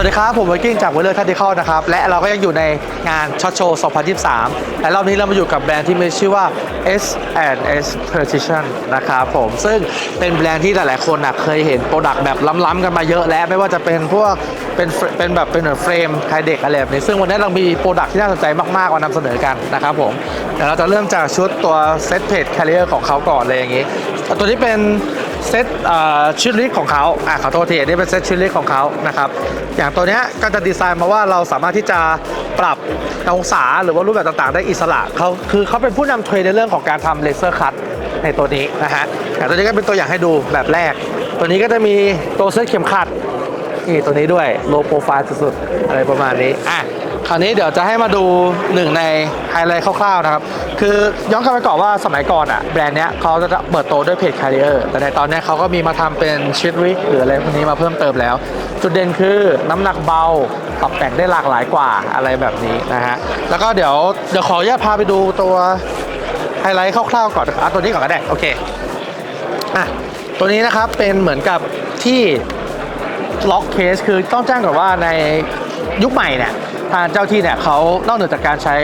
วัสดีครับผมไวกิ้งจากเวเลอร์ทัติคอลนะครับ และเราก็ยังอยู่ในงานช็อตโชว์ 2023 และรอบนี้เรามาอยู่กับแบรนด์ที่มีชื่อว่า S S Precision นะครับผมซึ่งเป็นแบรนด์ที่หลายๆคนนะเคยเห็นโปรดักต์แบบล้ำๆกันมาเยอะแล้วไม่ว่าจะเป็นพวกเป็นเฟรเป็นแบบเป็นเหมือนเฟรมไทเด็กอะไรแบบนี้ซึ่งวันนี้เรามีโปรดักต์ที่น่าสนใจมากๆมานำเสนอกันนะครับผมเดี๋ยวเราจะเริ่มจากชุดตัวเซตเพจแคริเออร์ของเขาก่อนเลยอย่างนี้ ตัวนี้เป็น เซตชุดลิสของเขาอะขอโทษทีอันนี้เป็นเซตชุดลิสของเขานะครับอย่างตัวเนี้ยก็จะดีไซน์มาว่าเราสามารถที่จะปรับองศาหรือว่ารูปแบบต่างๆ ได้อิสระเขาคือเขาเป็นผู้นำเทรนด์ในเรื่องของการทำเลเซอร์คัตในตัวนี้นะฮะแต่ตัวนี้ก็เป็นตัวอย่างให้ดูแบบแรก ตัวนี้ก็จะมีตัวเส้นเข็มขัดนี่ตัวนี้ด้วยโลโปรไฟล์สุดๆอะไรประมาณนี้อะ คราวนี้เดี๋ยวจะให้มาดูหนึ่งในไฮไลท์คร่าวๆนะครับ คือย้อนกลับไปก่อนว่าสมัยก่อนอะแบรนด์เนี้ยเขาจะเปิดตัวด้วยเพจ Carrier แต่ในตอนนี้เขาก็มีมาทำเป็นชิดวิกหรืออะไรพวกนี้มาเพิ่มเติมแล้ว จุดเด่นคือน้ำหนักเบาปรับแต่งได้หลากหลายกว่าอะไรแบบนี้นะฮะแล้วก็เดี๋ยวเดี๋ยวขออนุญาตพาไปดูตัวไฮไลท์คร่าวๆก่อนอะตัวนี้ก่อนก็ได้โอเคอะตัวนี้นะครับเป็นเหมือนกับที่ล็อกเคสคือต้องแจ้งก่อนว่าในยุคใหม่เนี่ย ทางเจ้าที่เนี่ยเขานอกเหนือจากการใช้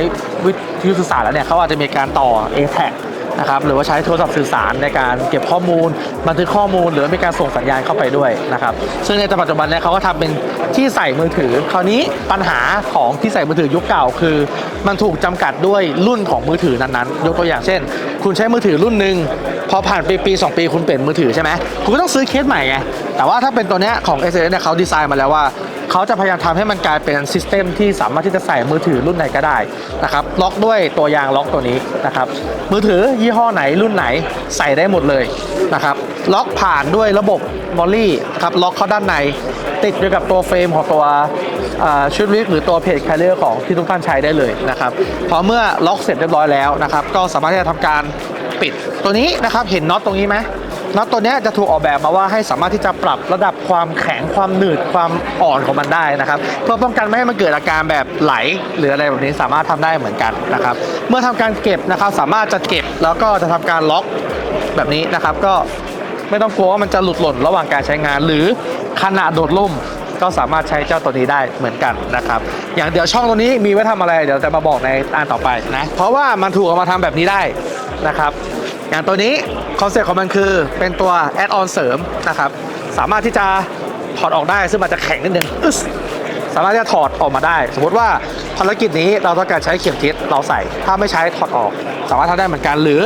วิทยุสื่อสารแล้วเนี่ยเขาอาจจะมีการต่อ a t a g นะครับหรือว่าใช้โทรศัพท์สื่อสารในการเก็บข้อมูล บันทึกข้อมูล หรือมีการส่งสัญญาณเข้าไปด้วยนะครับซึ่งในปัจจุบันเนี่ยเขาก็ทำเป็นที่ใส่มือถือ คราวนี้ปัญหาของที่ใส่มือถือยุคเก่าคือ มันถูกจำกัดด้วยรุ่นของมือถือนั้นๆ ยกตัวอย่างเช่น คุณใช้มือถือรุ่นหนึ่งพอผ่านปีปีสองปีคุณเปลี่ยนมือถือใช่ไหมคุณก็ต้องซื้อเคสใหม่ไงแต่ว่าถ้าเป็นตัวเนี้ยของ s อ s เนี่ยเขาดีไซน์มาแล้วว่า เขาจะพยายามทำให้มันกลายเป็นซิสเต็มที่สามารถที่จะใส่มือถือรุ่นไหนก็ได้นะครับล็อกด้วยตัวยางล็อกตัวนี้นะครับมือถือยี่ห้อไหนรุ่นไหนใส่ได้หมดเลยนะครับล็อกผ่านด้วยระบบมอลลี่ครับล็อกเข้าด้านในติดอยู่กับตัวเฟรมของตัวชุดวิกหรือตัวเพจแคลเลอร์ของที่ทุกท่านใช้ได้เลยนะครับพอเมื่อล็อกเสร็จเรียบร้อยแล้วนะครับก็สามารถที่จะทำการปิดตัวนี้นะครับเห็นน็อตตรงนี้ไหม น็อตตัวนี้จะถูกออกแบบมาว่าให้สามารถที่จะปรับระดับความแข็งความหนืดความอ่อนของมันได้นะครับ เพื่อป้องกันไม่ให้มันเกิดอาการแบบไหลหรืออะไรแบบนี้สามารถทำได้เหมือนกันนะครับ เมื่อทำการเก็บนะครับสามารถจะเก็บแล้วก็จะทำการล็อกแบบนี้นะครับก็ไม่ต้องกลัวว่ามันจะหลุดหล่นระหว่างการใช้งาน หรือขณะโดดล่มก็สามารถใช้เจ้าตัวนี้ได้เหมือนกันนะครับ อย่างเดี๋ยวช่องตัวนี้มีไว้ทำอะไรเดี๋ยวจะมาบอกในอันต่อไปนะ เพราะว่ามันถูกเอามาทำแบบนี้ได้นะครับ อย่างตัวนี้คอนเซ็ปต์ของมันคือเป็นตัวแอดออนเสริมนะครับ สามารถที่จะถอดออกได้ซึ่งมันจะแข็งนิดนึงสสามารถที่จะถอดออกมาได้ สมมติว่าภารกิจนี้เราต้องการใช้เข็มทิศเราใส่ ถ้าไม่ใช้ถอดออก สามารถทำได้เหมือนกันหรือ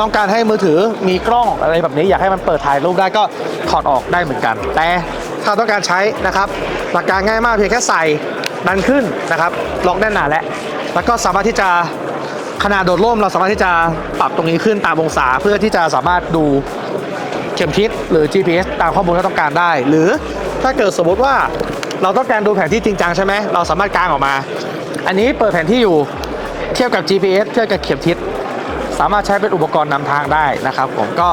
ต้องการให้มือถือมีกล้องอะไรแบบนี้อยากให้มันเปิดถ่ายรูปได้ก็ถอดออกได้เหมือนกัน แต่ถ้าต้องการใช้นะครับ หลักการง่ายมากเพียงแค่ใส่ดันขึ้นนะครับล็อกแน่นหนาแล้วแล้วก็สามารถที่จะ ขนาดโดดร่มเราสามารถที่จะปรับตรงนี้ขึ้นตามองศาเพื่อที่จะสามารถดูเข็มทิศหรือ GPS ตามข้อมูลที่ต้องการได้ หรือถ้าเกิดสมมติว่าเราต้องการดูแผนที่จริงจังใช่ไหมเราสามารถกางออกมา อันนี้เปิดแผนที่อยู่เทียบกับ GPS เทียบกับเข็มทิศสามารถใช้เป็นอุปกรณ์นำทางได้นะครับ ผมก็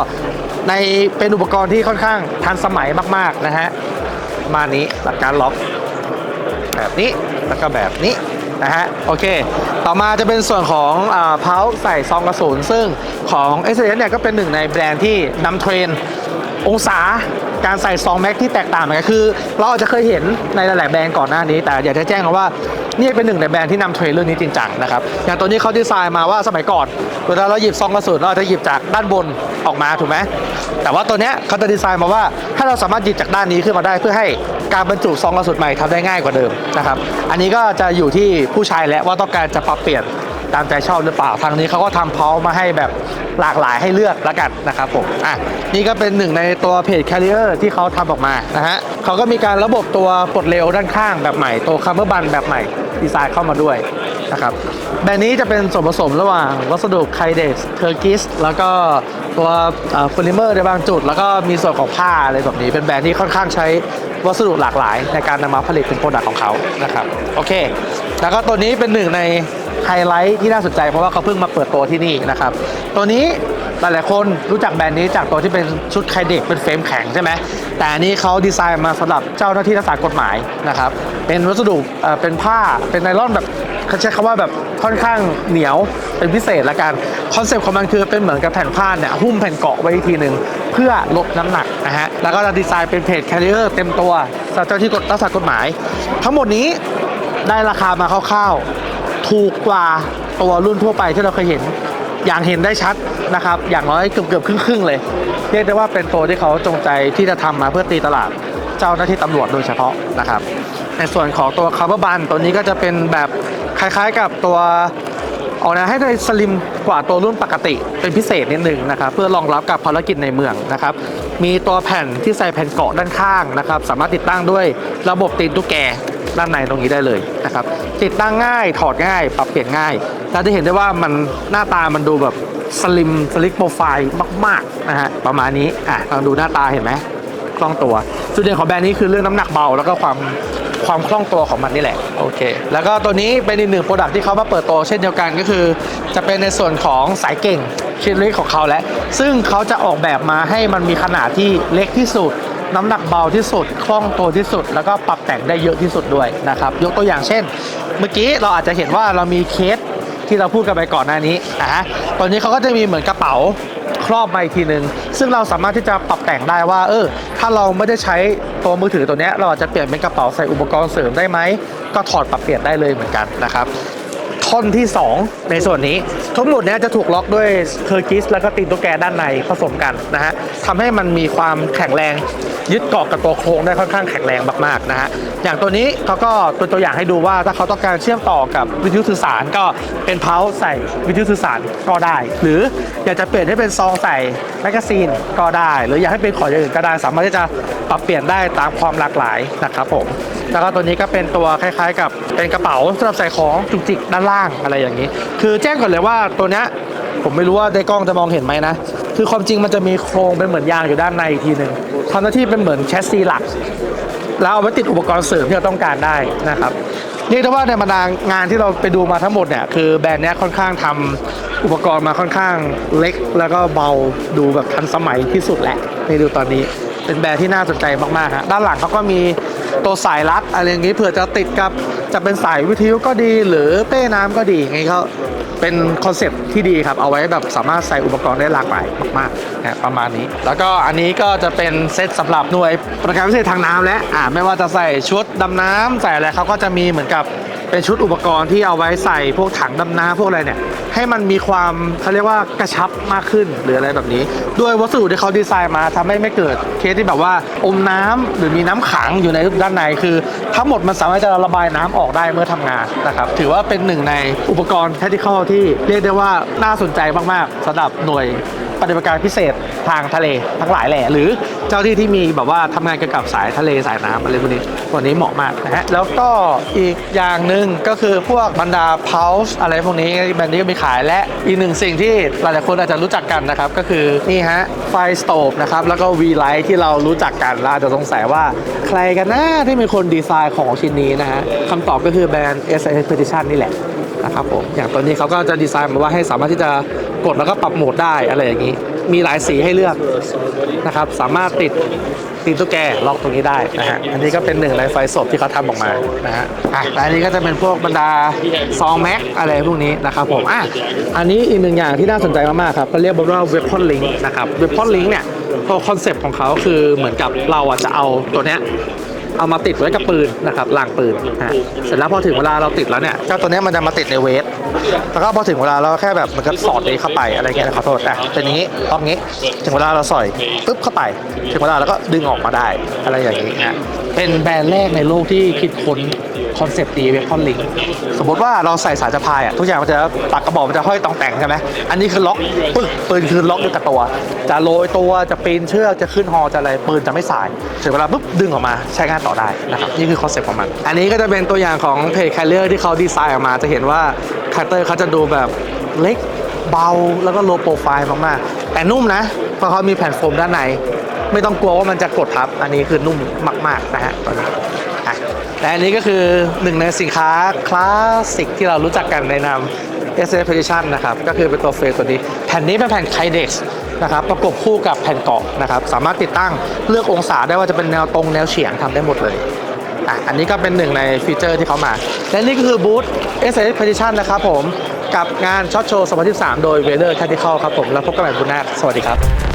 ในเป็นอุปกรณ์ที่ค่อนข้างทันสมัยมาก ๆ นะฮะมานี้หลักการล็อกแบบนี้แล้วก็แบบนี้ นะฮะโอเค ต่อมาจะเป็นส่วนของเพาใส่ซองกระสุนซึ่งของ s อ s เนี่ยก็เป็นหนึ่งในแบรนด์ที่นำเทรนด์ องศาการใส่ซองแม็กที่แตกต่างกันคือ เราอาจจะเคยเห็นในหลายๆแบรนด์ก่อนหน้านี้ แต่อยากจะแจ้งว่านี่เป็นหนึ่งในแบรนด์ที่นำเทรนด์เรื่องนี้จริงจังนะครับอย่างตัวนี้เขาดีไซน์มาว่าสมัยก่อนเวลาเราหยิบซองกระสุนเราอาจจะหยิบจากด้านบนออกมาถูกไหมแต่ว่าตัวเนี้ยเขาจะดีไซน์มาว่าถ้าเราสามารถหยิบจากด้านนี้ขึ้นมาได้เพื่อให้การบรรจุซองกระสุนใหม่ทำได้ง่ายกว่าเดิมนะครับอันนี้ก็จะอยู่ที่ผู้ใช้และว่าต้องการจะปรับเปลี่ยนตามใจชอบหรือเปล่าทางนี้เขาก็ทำเพามาให้แบบ หลากหลายให้เลือกแล้วกันนะครับผมอะนี่ก็เป็นหนึ่งในตัวเพจ Carrier ที่เขาทำออกมานะฮะเขาก็มีการระบบตัวปลดเร็วด้านข้างแบบใหม่ตัวคัมเบอร์บันแบบใหม่ดีไซน์เข้ามาด้วยนะครับแบรนด์นี้จะเป็นส่วนผสมระหว่างวัสดุไคเดสเทอร์กิสแล้วก็ตัวโพลิเมอร์ในบางจุด แล้วก็มีส่วนของผ้าอะไรแบบนี้ เป็นแบรนด์ที่ค่อนข้างใช้วัสดุหลากหลาย ในการนำมาผลิตเป็นโปรดักต์ของเขานะครับโอเค แล้วก็ตัวนี้เป็นหนึ่งใน ไฮไลท์ที่น่าสนใจเพราะว่าเขาเพิ่งมาเปิดตัวที่นี่นะครับ ตัวนี้หลายๆคนรู้จักแบรนด์นี้จากตัวที่เป็นชุดไคเด็กเป็นเฟรมแข็งใช่ไหมแต่อันนี้เขาดีไซน์มาสำหรับเจ้าหน้าที่รักษากฎหมายนะครับเป็นวัสดุเป็นผ้าเป็นไนลอนแบบเขาใช้คำว่าแบบค่อนข้างเหนียวเป็นพิเศษละกันคอนเซปต์ของมันคือเป็นเหมือนกับแผ่นผ้าเนี่ยหุ้มแผ่นเกาะไว้อีกทีหนึ่งเพื่อลดน้ำหนักนะฮะแล้วก็จะดีไซน์เป็นเพจแคริเออร์เต็มตัวสำหรับเจ้าที่กฎรักษากฎหมาย ทั้งหมดนี้ได้ราคามาคร่าว ถูกกว่าตัวรุ่นทั่วไปที่เราเคยเห็น อย่างเห็นได้ชัดนะครับ อย่างน้อยเกือบเกือบครึ่งๆเลย เรียกได้ว่าเป็นตัวที่เขาจงใจที่จะทำมาเพื่อตีตลาดเจ้าหน้าที่ตำรวจโดยเฉพาะนะครับ ในส่วนของตัวคาร์บบันตัวนี้ก็จะเป็นแบบคล้ายๆกับตัวออกแนวให้ได้สลิมกว่าตัวรุ่นปกติเป็นพิเศษนิดนึงนะครับ เพื่อรองรับกับภารกิจในเมืองนะครับ มีตัวแผ่นที่ใส่แผ่นเกาะด้านข้างนะครับ สามารถติดตั้งด้วยระบบตีนตุ๊กแก ด้านในตรงนี้ได้เลยนะครับติดตั้งง่ายถอดง่าย ปรับเปลี่ยนง่ายเราจะเห็นได้ว่ามันหน้าตามันดูแบบสลิมสลิกโปรไฟล์มากๆนะฮะประมาณนี้อะลองดูหน้าตาเห็นไหมคล่องตัวจุดเด่นของแบรนด์นี้คือเรื่องน้ำหนักเบาแล้วก็ความความคล่องตัวของมันนี่แหละโอเค แล้วก็ตัวนี้เป็นอีกหนึ่งโปรดักที่เขามาเปิดตัวเช่นเดียวกันก็คือ จะเป็นในส่วนของสายเก่งชิ้นเล็กของเขาแหละซึ่งเขาจะออกแบบมาให้มันมีขนาดที่เล็กที่สุด น้ำหนักเบาที่สุดคล่องตัวที่สุด แล้วก็ปรับแต่งได้เยอะที่สุดด้วยนะครับยกตัวอย่างเช่น เมื่อกี้เราอาจจะเห็นว่าเรามีเคสที่เราพูดกันไปก่อนหน้านี้นะฮะตอนนี้เขาก็จะมีเหมือนกระเป๋าครอบมาอีกทีหนึ่งซึ่งเราสามารถที่จะปรับแต่งได้ว่า เออ ถ้าเราไม่ได้ใช้ตัวมือถือตัวเนี้ยเราอาจจะเปลี่ยนเป็นกระเป๋าใส่อุปกรณ์เสริมได้ไหม ก็ถอดปรับเปลี่ยนได้เลยเหมือนกันนะครับท่อนที่ 2 ในส่วนนี้ ทั้งหมดเนี้ยจะถูกล็อกด้วยเคอร์กิส แล้วก็ตีนตัวแกด้านในผสมกันนะฮะทำให้มันมีความแข็งแรง ยึดเกาะกับตัวโครงได้ค่อนข้างแข็งแรงมากๆนะฮะอย่างตัวนี้เขาก็ตัวตัวอย่างให้ดูว่าถ้าเขาต้องการเชื่อมต่อกับวิทยุสื่อสารก็เป็นเพาส์ใส่วิทยุสื่อสารก็ได้ หรืออยากจะเปลี่ยนให้เป็นซองใส่แมกกาซีนก็ได้ หรืออยากให้เป็นของอย่างอื่นก็ได้สามารถที่จะปรับเปลี่ยนได้ตามความหลากหลายนะครับผมแล้วก็ตัวนี้ก็เป็นตัวคล้ายๆ กับเป็นกระเป๋าสำหรับใส่ของจุกจิกด้านล่างอะไรอย่างนี้ คือแจ้งก่อนเลยว่าตัวนี้ ผมไม่รู้ว่าในกล้องจะมองเห็นไหมนะ คือความจริงมันจะมีโครงเป็นเหมือนยางอยู่ด้านในอีกทีหนึ่งทำหน้าที่เป็นเหมือนแชสซีหลัก แล้วเอาไว้ติดอุปกรณ์เสริมที่เราต้องการได้นะครับเรียกได้ว่าในบรรดางานที่เราไปดูมาทั้งหมดเนี่ยคือแบรนด์นี้ค่อนข้างทำอุปกรณ์มาค่อนข้างเล็ก แล้วก็เบาดูแบบทันสมัยที่สุดแหละในดูตอนนี้เป็นแบรนด์ที่น่าสนใจมากๆฮะด้านหลังเขาก็มีตัวสายรัดอะไรอย่างนี้เผื่อจะติดกับจะเป็นสายวิทยุก็ดีหรือเป้น้ำก็ดีไงเขา เป็นคอนเซปที่ดีครับ เอาไว้แบบสามารถใส่อุปกรณ์ได้หลากหลายมากๆนะประมาณนี้ แล้วก็อันนี้ก็จะเป็นเซตสำหรับหน่วยประการพิเศษทางน้ำและอ่าไม่ว่าจะใส่ชุดดำน้ำใส่อะไรเขาก็จะมีเหมือนกับ เป็นชุดอุปกรณ์ที่เอาไว้ใส่พวกถังดำน้ำพวกอะไรเนี่ย ให้มันมีความเขาเรียกว่ากระชับมากขึ้นหรืออะไรแบบนี้ ด้วยวัสดุที่เขาดีไซน์มาทำให้ไม่เกิดเคสที่แบบว่าอมน้ำหรือมีน้ำขังอยู่ในด้านในคือ ทั้งหมดมันสามารถจะระบายน้ำออกได้เมื่อทำงานนะครับถือว่าเป็นหนึ่งในอุปกรณ์ tactical ที่เรียกได้ว่าน่าสนใจมากๆสำหรับหน่วย ปฏิบัติการพิเศษทางทะเลทั้งหลายแหล่หรือเจ้าที่ที่มีแบบว่าทำงานเกี่ยวกับสายทะเลสายน้ำอะไรพวกนี้ตัวนี้เหมาะมากนะฮะแล้วก็อีกอย่างหนึ่งก็คือพวกบรรดา pulse อะไรพวกนี้แบรนด์นี้ก็มีขายและอีกหนึ่งสิ่งที่หลายๆคนอาจจะรู้จักกันนะครับก็คือนี่ฮะไฟสโตบนะครับแล้วก็ V Light ที่เรารู้จักกันแล้วอาจะสงสัยว่าใครกันนะที่เป็นคนดีไซน์ของชิ้นนี้นะฮะคำตอบก็คือแบรนด์ S S Petition นี่แหละ นะครับผมอย่างตัวนี้เขาก็จะดีไซน์มาว่าให้สามารถที่จะกดแล้วก็ปรับโหมดได้อะไรอย่างนี้ มีหลายสีให้เลือกนะครับ สามารถติดตีนตุ๊กแกล็อกตรงนี้ได้นะฮะอันนี้ก็เป็นหนึ่งในไฟศพที่เขาทำออกมานะฮะอะและอันนี้ก็จะเป็นพวกบรรดาซองแม็กอะไรพวกนี้นะครับผมอะอันนี้อีกหนึ่งอย่างที่น่าสนใจมากๆครับเขาเรียกว่า Weapon Link นะครับ Weapon Link เนี่ยตัวคอนเซปต์ของเขาคือเหมือนกับเราอะจะเอาตัวเนี้ย เอามาติดไว้กับปืนนะครับรางปืนนะฮะเสร็จแล้วพอถึงเวลาเราติดแล้วเนี่ยเจ้าตัวเนี้ยมันจะมาติดในเวทแล้วก็พอถึงเวลาเราแค่แบบมันก็สอดนี้เข้าไปอะไรเงี้ยขอโทษอะเป็นอย่างนี้ตอนนี้ถึงเวลาเราสอยปุ๊บเข้าไป ถึงเวลาเราก็ดึงออกมาได้อะไรอย่างนี้นะเป็นแบรนด์แรกในโลกที่คิดค้น คอนเซปต์ตีเวพอนลิงสมมติว่าเราใส่สายสะพายอะทุกอย่างมันจะปากกระบอกมันจะห้อยตองแต่งใช่ไหมอันนี้คือล็อกปึ๊กปืนคือล็อกอยู่กับตัว จะโรยตัวจะปีนเชือกจะขึ้นฮอจะอะไรปืนจะไม่สายถึงเวลาปุ๊บดึงออกมาใช้งานต่อได้นะครับนี่คือคอนเซปต์ของมัน อันนี้ก็จะเป็นตัวอย่างของเพจแคลเลอร์ที่เขาดีไซน์ออกมา จะเห็นว่าคาแรคเตอร์เขาจะดูแบบเล็กเบาแล้วก็โลโปรไฟล์มากๆ แต่นุ่มนะเพราะเขามีแผ่นโฟมด้านใน ไม่ต้องกลัวว่ามันจะกดทับ อันนี้คือนุ่มมาก ๆ นะฮะตอนนี้อะ และอันนี้ก็คือหนึ่งในสินค้าคลาสสิกที่เรารู้จักกันในนาม s s Petition นะครับ ก็คือเป็นตัวเฟรตัวนี้ แผ่นนี้เป็นแผ่น Kydex นะครับ ประกบคู่กับแผ่นเกาะนะครับ สามารถติดตั้งเลือกองศาได้ว่าจะเป็นแนวตรงแนวเฉียงทำได้หมดเลยอะอันนี้ก็เป็นหนึ่งในฟีเจอร์ที่เขามา และนี่ก็คือบูธ s s Petition นะครับผม กับงานช็อตโชว์ 2013โดย w e a t h e r Tactical ครับผม แล้วพบกันใหม่บูธหน้าสวัสดีครับ